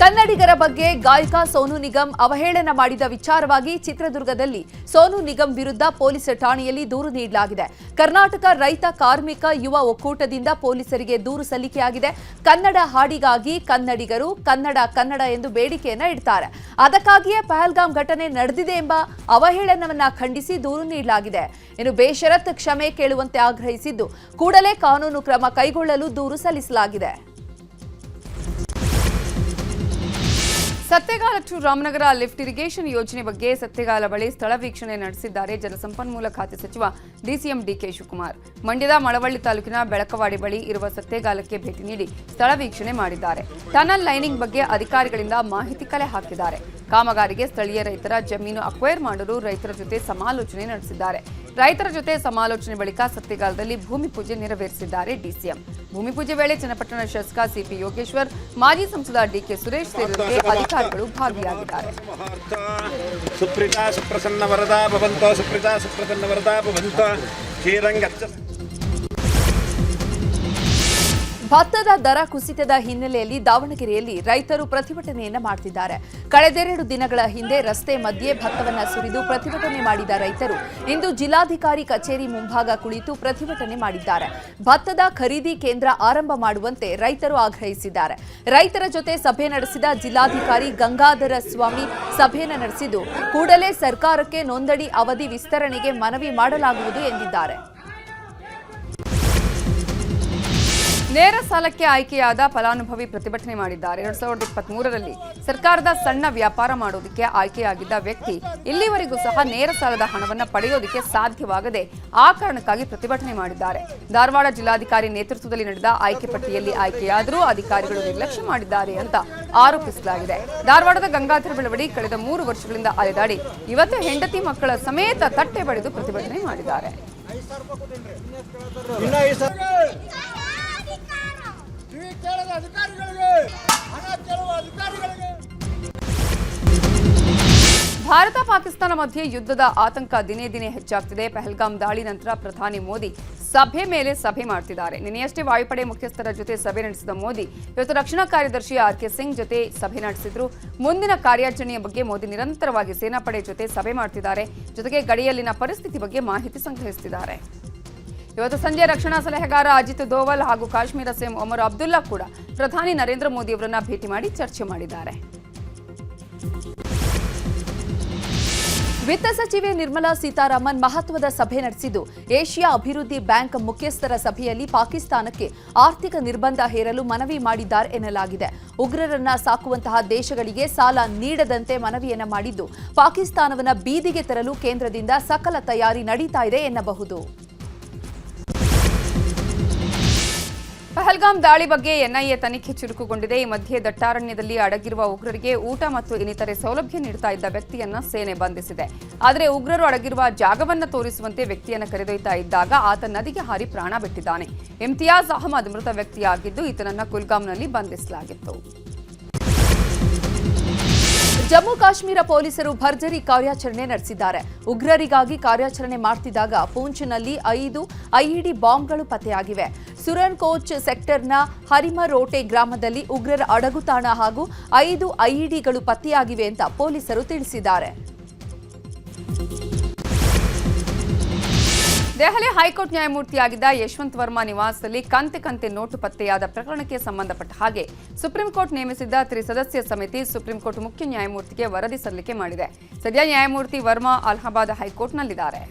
S1: ಕನ್ನಡಿಗರ ಬಗ್ಗೆ ಗಾಯಕ ಸೋನು ನಿಗಮ್ ಅವಹೇಳನ ಮಾಡಿದ ವಿಚಾರವಾಗಿ ಚಿತ್ರದುರ್ಗದಲ್ಲಿ ಸೋನು ನಿಗಮ್ ವಿರುದ್ಧ ಪೊಲೀಸ್ ಠಾಣೆಯಲ್ಲಿ ದೂರು ನೀಡಲಾಗಿದೆ. ಕರ್ನಾಟಕ ರೈತ ಕಾರ್ಮಿಕ ಯುವ ಒಕ್ಕೂಟದಿಂದ ಪೊಲೀಸರಿಗೆ ದೂರು ಸಲ್ಲಿಕೆಯಾಗಿದೆ. ಕನ್ನಡ ಹಾಡಿಗಾಗಿ ಕನ್ನಡಿಗರು ಕನ್ನಡ ಕನ್ನಡ ಎಂದು ಬೇಡಿಕೆಯನ್ನ ಇಡ್ತಾರೆ. ಅದಕ್ಕಾಗಿಯೇ ಪಹಲ್ಗಾಮ್ ಘಟನೆ ನಡೆದಿದೆ ಎಂಬ ಅವಹೇಳನವನ್ನ ಖಂಡಿಸಿ ದೂರು ನೀಡಲಾಗಿದೆ. ಇನ್ನು ಬೇಷರತ್ ಕ್ಷಮೆ ಕೇಳುವಂತೆ ಆಗ್ರಹಿಸಿದ್ದು, ಕೂಡಲೇ ಕಾನೂನು ಕ್ರಮ ಕೈಗೊಳ್ಳಲು ದೂರು ಸಲ್ಲಿಸಲಾಗಿದೆ.
S9: Satyagala to Ramanagara lift irrigation ಯೋಜನೆ ಬಗ್ಗೆ ಸತ್ಯಗಾಲ ಬಳಿ ಸ್ಥಳ ವೀಕ್ಷಣೆ ನಡೆಸಿದ್ದಾರೆ ಜಲಸಂಪನ್ಮೂಲ ಖಾತೆ ಸಚಿವ ಡಿಸಿಎಂ ಡಿಕೆ ಶಿವಕುಮಾರ್. ಮಂಡ್ಯದ ಮಳವಳ್ಳಿ ತಾಲೂಕಿನ ಬೆಳಕವಾಡಿ ಬಳಿ ಇರುವ ಸತ್ಯಗಾಲಕ್ಕೆ ಭೇಟಿ ನೀಡಿ ಸ್ಥಳ ವೀಕ್ಷಣೆ ಮಾಡಿದ್ದಾರೆ. ಟನಲ್ ಲೈನಿಂಗ್ ಬಗ್ಗೆ ಅಧಿಕಾರಿಗಳಿಂದ ಮಾಹಿತಿ ಕಲೆ ಹಾಕಿದ್ದಾರೆ. ಕಾಮಗಾರಿಗೆ ಸ್ಥಳೀಯ ರೈತರ ಜಮೀನು ಅಕ್ವೈರ್ ಮಾಡಲು ರೈತರ ಜೊತೆ ಸಮಾಲೋಚನೆ ನಡೆಸಿದ್ದಾರೆ. ರೈತರ ಜೊತೆ ಸಮಾಲೋಚನೆ ಬಳಿಕ ಸತ್ಯಗಾಲದಲ್ಲಿ ಭೂಮಿ ಪೂಜೆ ನೆರವೇರಿಸಿದ್ದಾರೆ ಡಿಸಿಎಂ. ಭೂಮಿ ಪೂಜೆ ವೇಳೆ ಚನ್ನಪಟ್ಟಣ ಶಾಸಕ ಸಿಪಿ ಯೋಗೇಶ್ವರ್, ಮಾಜಿ ಸಂಸದ ಡಿಕೆ ಸುರೇಶ್ ಸೇರಿದಂತೆ ಅಧಿಕಾರಿಗಳು ಭಾಗಿಯಾಗಿದ್ದಾರೆ.
S10: ಶ್ರೀರಂಗಚ್ಚ
S1: ಭತ್ತದ ದರ ಕುಸಿತದ ಹಿನ್ನೆಲೆಯಲ್ಲಿ ದಾವಣಗೆರೆಯಲ್ಲಿ ರೈತರು ಪ್ರತಿಭಟನೆಯನ್ನ ಮಾಡ್ತಿದ್ದಾರೆ. ಕಳೆದೆರಡು ದಿನಗಳ ಹಿಂದೆ ರಸ್ತೆ ಮಧ್ಯೆ ಭತ್ತವನ್ನು ಸುರಿದು ಪ್ರತಿಭಟನೆ ಮಾಡಿದ ರೈತರು ಇಂದು ಜಿಲ್ಲಾಧಿಕಾರಿ ಕಚೇರಿ ಮುಂಭಾಗ ಕುಳಿತು ಪ್ರತಿಭಟನೆ ಮಾಡಿದ್ದಾರೆ. ಭತ್ತದ ಖರೀದಿ ಕೇಂದ್ರ ಆರಂಭ ಮಾಡುವಂತೆ ರೈತರು ಆಗ್ರಹಿಸಿದ್ದಾರೆ. ರೈತರ ಜೊತೆ ಸಭೆ ನಡೆಸಿದ ಜಿಲ್ಲಾಧಿಕಾರಿ ಗಂಗಾಧರ ಸ್ವಾಮಿ ಸಭೆಯನ್ನು ನಡೆಸಿದ್ದು, ಕೂಡಲೇ ಸರ್ಕಾರಕ್ಕೆ ನೋಂದಣಿ ಅವಧಿ ವಿಸ್ತರಣೆಗೆ ಮನವಿ ಮಾಡಲಾಗುವುದು ಎಂದಿದ್ದಾರೆ.
S9: ನೇರ ಸಾಲಕ್ಕೆ ಆಯ್ಕೆಯಾದ ಫಲಾನುಭವಿ ಪ್ರತಿಭಟನೆ ಮಾಡಿದ್ದಾರೆ. ಎರಡ್ ಸಾವಿರದ ಇಪ್ಪತ್ತ್ ಮೂರರಲ್ಲಿ ಸರ್ಕಾರದ ಸಣ್ಣ ವ್ಯಾಪಾರ ಮಾಡೋದಕ್ಕೆ ಆಯ್ಕೆಯಾಗಿದ್ದ ವ್ಯಕ್ತಿ ಇಲ್ಲಿವರೆಗೂ ಸಹ ನೇರ ಸಾಲದ ಹಣವನ್ನು ಪಡೆಯೋದಕ್ಕೆ ಸಾಧ್ಯವಾಗದೆ ಆ ಕಾರಣಕ್ಕಾಗಿ ಪ್ರತಿಭಟನೆ ಮಾಡಿದ್ದಾರೆ. ಧಾರವಾಡ ಜಿಲ್ಲಾಧಿಕಾರಿ ನೇತೃತ್ವದಲ್ಲಿ ನಡೆದ ಆಯ್ಕೆ ಪಟ್ಟಿಯಲ್ಲಿ ಆಯ್ಕೆಯಾದರೂ ಅಧಿಕಾರಿಗಳು ನಿರ್ಲಕ್ಷ್ಯ ಮಾಡಿದ್ದಾರೆ ಅಂತ ಆರೋಪಿಸಲಾಗಿದೆ. ಧಾರವಾಡದ ಗಂಗಾಧರ ಬೆಳವಡಿ ಕಳೆದ ಮೂರು ವರ್ಷಗಳಿಂದ ಅಲೆದಾಡಿ ಇವತ್ತು ಹೆಂಡತಿ ಮಕ್ಕಳ ಸಮೇತ ತಟ್ಟೆ ಬಡಿದು ಪ್ರತಿಭಟನೆ ಮಾಡಿದ್ದಾರೆ. ಭಾರತ ಪಾಕಿಸ್ತಾನ ಮಧ್ಯೆ ಯುದ್ಧದ ಆತಂಕ ದಿನೇ ದಿನೇ ಹೆಚ್ಚಾಗ್ತಿದೆ. ಪಹಲ್ಗಾಮ್ ದಾಳಿ ನಂತರ ಪ್ರಧಾನಿ ಮೋದಿ ಸಭೆ ಮೇಲೆ ಸಭೆ ಮಾಡ್ತಿದ್ದಾರೆ. ನಿನ್ನೆಯಷ್ಟೇ ವಾಯುಪಡೆ ಮುಖ್ಯಸ್ಥರ ಜೊತೆ ಸಭೆ ನಡೆಸಿದ ಮೋದಿ, ಇವತ್ತು ರಕ್ಷಣಾ ಕಾರ್ಯದರ್ಶಿ ಆರ್ ಕೆ ಸಿಂಗ್ ಜೊತೆ ಸಭೆ ನಡೆಸಿದ್ರು. ಮುಂದಿನ ಕಾರ್ಯಾಚರಣೆಯ ಬಗ್ಗೆ ಮೋದಿ ನಿರಂತರವಾಗಿ ಸೇನಾಪಡೆ ಜೊತೆ ಸಭೆ ಮಾಡ್ತಿದ್ದಾರೆ. ಜೊತೆಗೆ ಗಡಿಯಲ್ಲಿನ ಪರಿಸ್ಥಿತಿ ಬಗ್ಗೆ ಮಾಹಿತಿ ಸಂಗ್ರಹಿಸುತ್ತಿದ್ದಾರೆ ಇವತ್ತು ಸಂಜೆ ರಕ್ಷಣಾ ಸಲಹೆಗಾರ ಅಜಿತ್ ದೋವಲ್ ಹಾಗೂ ಕಾಶ್ಮೀರ ಸಿಎಂ ಒಮರ್ ಅಬ್ದುಲ್ಲಾ ಕೂಡ ಪ್ರಧಾನಿ ನರೇಂದ್ರ ಮೋದಿ ಅವರನ್ನ ಭೇಟಿ ಮಾಡಿ ಚರ್ಚೆ ಮಾಡಿದ್ದಾರೆ.
S1: ವಿತ್ತ ಸಚಿವೆ ನಿರ್ಮಲಾ ಸೀತಾರಾಮನ್ ಮಹತ್ವದ ಸಭೆ ನಡೆಸಿದ್ದು, ಏಷ್ಯಾ ಅಭಿವೃದ್ಧಿ ಬ್ಯಾಂಕ್ ಮುಖ್ಯಸ್ಥರ ಸಭೆಯಲ್ಲಿ ಪಾಕಿಸ್ತಾನಕ್ಕೆ ಆರ್ಥಿಕ ನಿರ್ಬಂಧ ಹೇರಲು ಮನವಿ ಮಾಡಿದ್ದಾರೆ ಎನ್ನಲಾಗಿದೆ. ಉಗ್ರರನ್ನ ಸಾಕುವಂತಹ ದೇಶಗಳಿಗೆ ಸಾಲ ನೀಡದಂತೆ ಮನವಿಯನ್ನ ಮಾಡಿದ್ದು, ಪಾಕಿಸ್ತಾನವನ್ನ ಬೀದಿಗೆ ತರಲು ಕೇಂದ್ರದಿಂದ ಸಕಲ ತಯಾರಿ ನಡೀತಾ ಇದೆ ಎನ್ನಬಹುದು.
S9: ಪಹಲ್ಗಾಮ್ ದಾಳಿ ಬಗ್ಗೆ ಎನ್ಐಎ ತನಿಖೆ ಚುರುಕುಗೊಂಡಿದೆ. ಈ ಮಧ್ಯೆ ದಟ್ಟಾರಣ್ಯದಲ್ಲಿ ಅಡಗಿರುವ ಉಗ್ರರಿಗೆ ಊಟ ಮತ್ತು ಇನ್ನಿತರೆ ಸೌಲಭ್ಯ ನೀಡುತ್ತಾ ಇದ್ದ ವ್ಯಕ್ತಿಯನ್ನ ಸೇನೆ ಬಂಧಿಸಿದೆ. ಆದರೆ ಉಗ್ರರು ಅಡಗಿರುವ ಜಾಗವನ್ನ ತೋರಿಸುವಂತೆ ವ್ಯಕ್ತಿಯನ್ನ ಕರೆದೊಯ್ತಾ ಇದ್ದಾಗ ಆತ ನದಿಗೆ ಹಾರಿ ಪ್ರಾಣ ಬಿಟ್ಟಿದ್ದಾನೆ. ಇಮ್ತಿಯಾಜ್ ಅಹಮದ್ ಮೃತ ವ್ಯಕ್ತಿಯಾಗಿದ್ದು, ಈತನನ್ನ ಕುಲ್ಗಾಮ್ನಲ್ಲಿ ಬಂಧಿಸಲಾಗಿತ್ತು.
S1: ಜಮ್ಮು ಕಾಶ್ಮೀರ ಪೊಲೀಸರು ಭರ್ಜರಿ ಕಾರ್ಯಾಚರಣೆ ನಡೆಸಿದ್ದಾರೆ. ಉಗ್ರರಿಗಾಗಿ ಕಾರ್ಯಾಚರಣೆ ಮಾಡ್ತಿದ್ದಾಗ ಪೂಂಚ್ನಲ್ಲಿ ಐದು ಐಇಡಿ ಬಾಂಬ್ಗಳು ಪತ್ತೆಯಾಗಿವೆ. ಸುರನ್ ಕೋಚ್ ಸೆಕ್ಟರ್ನ ಹರಿಮರೋಟೆ ಗ್ರಾಮದಲ್ಲಿ ಉಗ್ರರ ಅಡಗುತಾಣ ಹಾಗೂ ಐದು ಐಇಡಿಗಳು ಪತ್ತೆಯಾಗಿವೆ ಅಂತ ಪೊಲೀಸರು ತಿಳಿಸಿದ್ದಾರೆ.
S9: ದೆಹಲಿ ಹೈಕೋರ್ಟ್ ನ್ಯಾಯಮೂರ್ತಿಯಾಗಿದ್ದ ಯಶವಂತ್ ವರ್ಮಾ ನಿವಾಸದಲ್ಲಿ ಕಂತೆ ಕಂತೆ ನೋಟು ಪತ್ತೆಯಾದ ಪ್ರಕರಣಕ್ಕೆ ಸಂಬಂಧಪಟ್ಟ ಹಾಗೆ ಸುಪ್ರೀಂ ಕೋರ್ಟ್ ನೇಮಿಸಿದ್ದ ತ್ರಿಸದಸ್ಯ ಸಮಿತಿ ಸುಪ್ರೀಂ ಕೋರ್ಟ್ ಮುಖ್ಯ ನ್ಯಾಯಮೂರ್ತಿಗೆ ವರದಿ ಸಲ್ಲಿಕೆ ಮಾಡಿದೆ. ಸದ್ಯ ನ್ಯಾಯಮೂರ್ತಿ ವರ್ಮಾ ಅಲಹಾಬಾದ್ ಹೈಕೋರ್ಟ್ನಲ್ಲಿದ್ದಾರೆ.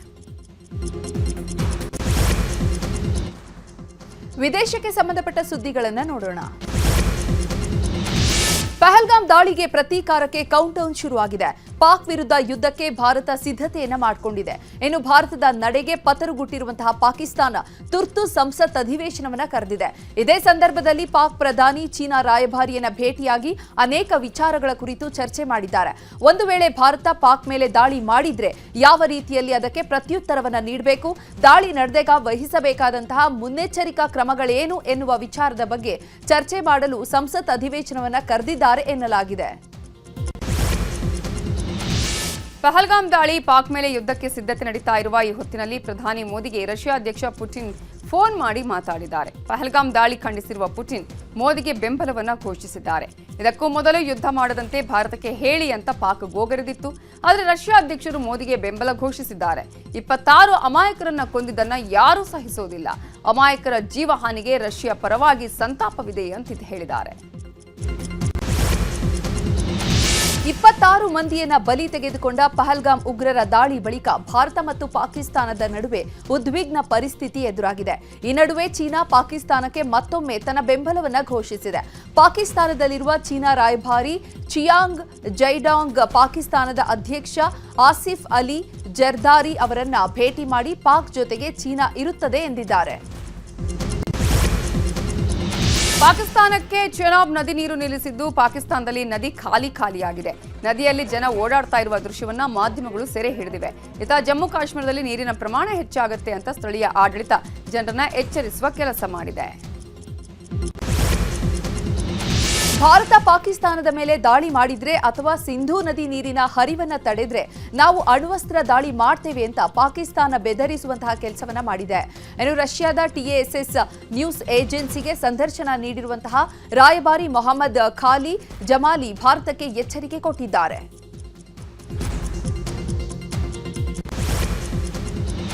S1: ವಿದೇಶಕ್ಕೆ ಸಂಬಂಧಪಟ್ಟ ಸುದ್ದಿಗಳನ್ನ ನೋಡೋಣ. ಪಹಲ್ಗಾಮ್ ದಾಳಿಗೆ ಪ್ರತೀಕಾರಕ್ಕೆ ಕೌಂಟೌನ್ ಶುರುವಾಗಿದೆ. ಪಾಕ್ ವಿರುದ್ಧ ಯುದ್ಧಕ್ಕೆ ಭಾರತ ಸಿದ್ಧತೆಯನ್ನ ಮಾಡಿಕೊಂಡಿದೆ. ಇನ್ನು ಭಾರತದ ನಡೆಗೆ ಪತರುಗುಟ್ಟಿರುವಂತಹ ಪಾಕಿಸ್ತಾನ ತುರ್ತು ಸಂಸತ್ ಅಧಿವೇಶನವನ್ನ ಕರೆದಿದೆ. ಇದೇ ಸಂದರ್ಭದಲ್ಲಿ ಪಾಕ್ ಪ್ರಧಾನಿ ಚೀನಾ ರಾಯಭಾರಿಯನ್ನ ಭೇಟಿಯಾಗಿ ಅನೇಕ ವಿಚಾರಗಳ ಕುರಿತು ಚರ್ಚೆ ಮಾಡಿದ್ದಾರೆ. ಒಂದು ವೇಳೆ ಭಾರತ ಪಾಕ್ ಮೇಲೆ ದಾಳಿ ಮಾಡಿದ್ರೆ ಯಾವ ರೀತಿಯಲ್ಲಿ ಅದಕ್ಕೆ ಪ್ರತ್ಯುತ್ತರವನ್ನ ನೀಡಬೇಕು? ದಾಳಿ ನಡೆದಾಗ ವಹಿಸಬೇಕಾದಂತಹ ಮುನ್ನೆಚ್ಚರಿಕಾ ಕ್ರಮಗಳೇನು ಎನ್ನುವ ವಿಚಾರದ ಬಗ್ಗೆ ಚರ್ಚೆ ಮಾಡಲು ಸಂಸತ್ ಅಧಿವೇಶನವನ್ನ ಕರೆದಿದ್ದಾರೆ ಎನ್ನಲಾಗಿದೆ.
S9: ಪಹಲ್ಗಾಮ್ ದಾಳಿ ಪಾಕ್ ಮೇಲೆ ಯುದ್ಧಕ್ಕೆ ಸಿದ್ಧತೆ ನಡೀತಾ ಇರುವ ಈ ಹೊತ್ತಿನಲ್ಲಿ ಪ್ರಧಾನಿ ಮೋದಿಗೆ ರಷ್ಯಾ ಅಧ್ಯಕ್ಷ ಪುಟಿನ್ ಫೋನ್ ಮಾಡಿ ಮಾತಾಡಿದ್ದಾರೆ. ಪಹಲ್ಗಾಮ್ ದಾಳಿ ಖಂಡಿಸಿರುವ ಪುಟಿನ್ ಮೋದಿಗೆ ಬೆಂಬಲವನ್ನ ಘೋಷಿಸಿದ್ದಾರೆ. ಇದಕ್ಕೂ ಮೊದಲು ಯುದ್ಧ ಮಾಡದಂತೆ ಭಾರತಕ್ಕೆ ಹೇಳಿ ಅಂತ ಪಾಕ್ ಗೋಗರೆದಿತ್ತು. ಆದರೆ ರಷ್ಯಾ ಅಧ್ಯಕ್ಷರು ಮೋದಿಗೆ ಬೆಂಬಲ ಘೋಷಿಸಿದ್ದಾರೆ. ಇಪ್ಪತ್ತಾರು ಅಮಾಯಕರನ್ನ ಕೊಂದಿದ್ದನ್ನ ಯಾರೂ ಸಹಿಸೋದಿಲ್ಲ. ಅಮಾಯಕರ ಜೀವಹಾನಿಗೆ ರಷ್ಯಾ ಪರವಾಗಿ ಸಂತಾಪವಿದೆ ಅಂತ ಹೇಳಿದ್ದಾರೆ.
S1: ಇಪ್ಪತ್ತಾರು ಮಂದಿಯನ್ನ ಬಲಿ ತೆಗೆದುಕೊಂಡ ಪಹಲ್ಗಾಮ್ ಉಗ್ರರ ದಾಳಿ ಬಳಿಕ ಭಾರತ ಮತ್ತು ಪಾಕಿಸ್ತಾನದ ನಡುವೆ ಉದ್ವಿಗ್ನ ಪರಿಸ್ಥಿತಿ ಎದುರಾಗಿದೆ. ಈ ನಡುವೆ ಚೀನಾ ಪಾಕಿಸ್ತಾನಕ್ಕೆ ಮತ್ತೊಮ್ಮೆ ತನ್ನ ಬೆಂಬಲವನ್ನ ಘೋಷಿಸಿದೆ. ಪಾಕಿಸ್ತಾನದಲ್ಲಿರುವ ಚೀನಾ ರಾಯಭಾರಿ ಚಿಯಾಂಗ್ ಜೈಡಾಂಗ್ ಪಾಕಿಸ್ತಾನದ ಅಧ್ಯಕ್ಷ ಆಸಿಫ್ ಅಲಿ ಜರ್ದಾರಿ ಅವರನ್ನ ಭೇಟಿ ಮಾಡಿ ಪಾಕ್ ಜೊತೆಗೆ ಚೀನಾ ಇರುತ್ತದೆ ಎಂದಿದ್ದಾರೆ.
S9: ಪಾಕಿಸ್ತಾನಕ್ಕೆ ಚೆನಾಬ್ ನದಿ ನೀರು ನಿಲ್ಲಿಸಿದ್ದು ಪಾಕಿಸ್ತಾನದಲ್ಲಿ ನದಿ ಖಾಲಿ ಖಾಲಿಯಾಗಿದೆ. ನದಿಯಲ್ಲಿ ಜನ ಓಡಾಡ್ತಾ ಇರುವ ದೃಶ್ಯವನ್ನ ಮಾಧ್ಯಮಗಳು ಸೆರೆ ಹಿಡಿದಿವೆ. ಇತ್ತ ಜಮ್ಮು ಕಾಶ್ಮೀರದಲ್ಲಿ ನೀರಿನ ಪ್ರಮಾಣ ಹೆಚ್ಚಾಗುತ್ತೆ ಅಂತ ಸ್ಥಳೀಯ ಆಡಳಿತ ಜನರನ್ನ ಎಚ್ಚರಿಸುವ ಕೆಲಸ ಮಾಡಿದೆ.
S1: ಭಾರತ ಪಾಕಿಸ್ತಾನದ ಮೇಲೆ ದಾಳಿ ಮಾಡಿದ್ರೆ ಅಥವಾ ಸಿಂಧೂ ನದಿ ನೀರಿನ ಹರಿವನ್ನ ತಡೆದ್ರೆ ನಾವು ಅಣ್ವಸ್ತ್ರ ದಾಳಿ ಮಾಡ್ತೇವೆ ಅಂತ ಪಾಕಿಸ್ತಾನ ಬೆದರಿಸುವಂತಹ ಕೆಲಸವನ್ನ ಮಾಡಿದೆ. ಇನ್ನು ರಷ್ಯಾದ ಟಿಎಎಸ್ಎಸ್ ನ್ಯೂಸ್ ಏಜೆನ್ಸಿಗೆ ಸಂದರ್ಶನ ನೀಡಿರುವಂತಹ ರಾಯಭಾರಿ ಮೊಹಮ್ಮದ್ ಖಾಲಿ ಜಮಾಲಿ ಭಾರತಕ್ಕೆ ಎಚ್ಚರಿಕೆ ಕೊಟ್ಟಿದ್ದಾರೆ.